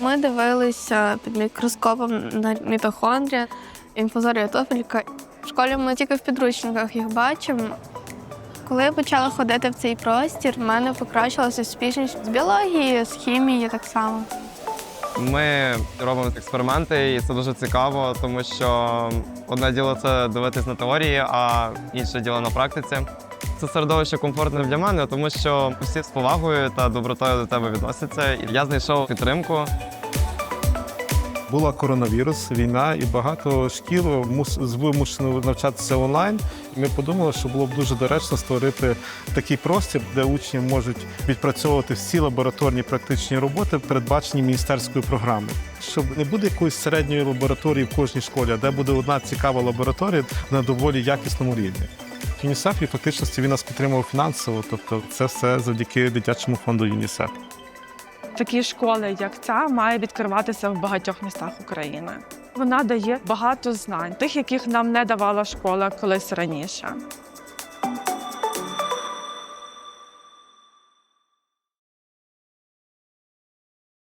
Ми дивилися під мікроскопом на мітохондрія, інфузорія тофелька. В школі ми тільки в підручниках їх бачимо. Коли я почала ходити в цей простір, в мене покращилася успішність з біології, з хімії так само. Ми робимо експерименти, і це дуже цікаво, тому що одне діло це дивитись на теорії, а інше діло на практиці. Це середовище комфортне для мене, тому що всі з повагою та добротою до тебе відносяться. І я знайшов підтримку. Була коронавірус, війна, і багато шкіл вимушено навчатися онлайн. Ми подумали, що було б дуже доречно створити такий простір, де учні можуть відпрацьовувати всі лабораторні практичні роботи, передбачені міністерською програмою. Щоб не буде якоїсь середньої лабораторії в кожній школі, а де буде одна цікава лабораторія на доволі якісному рівні. ЮНІСЕФ і фактично він нас підтримував фінансово, тобто це все завдяки дитячому фонду ЮНІСЕФ. Такі школи, як ця, має відкриватися в багатьох містах України. Вона дає багато знань, тих, яких нам не давала школа колись раніше.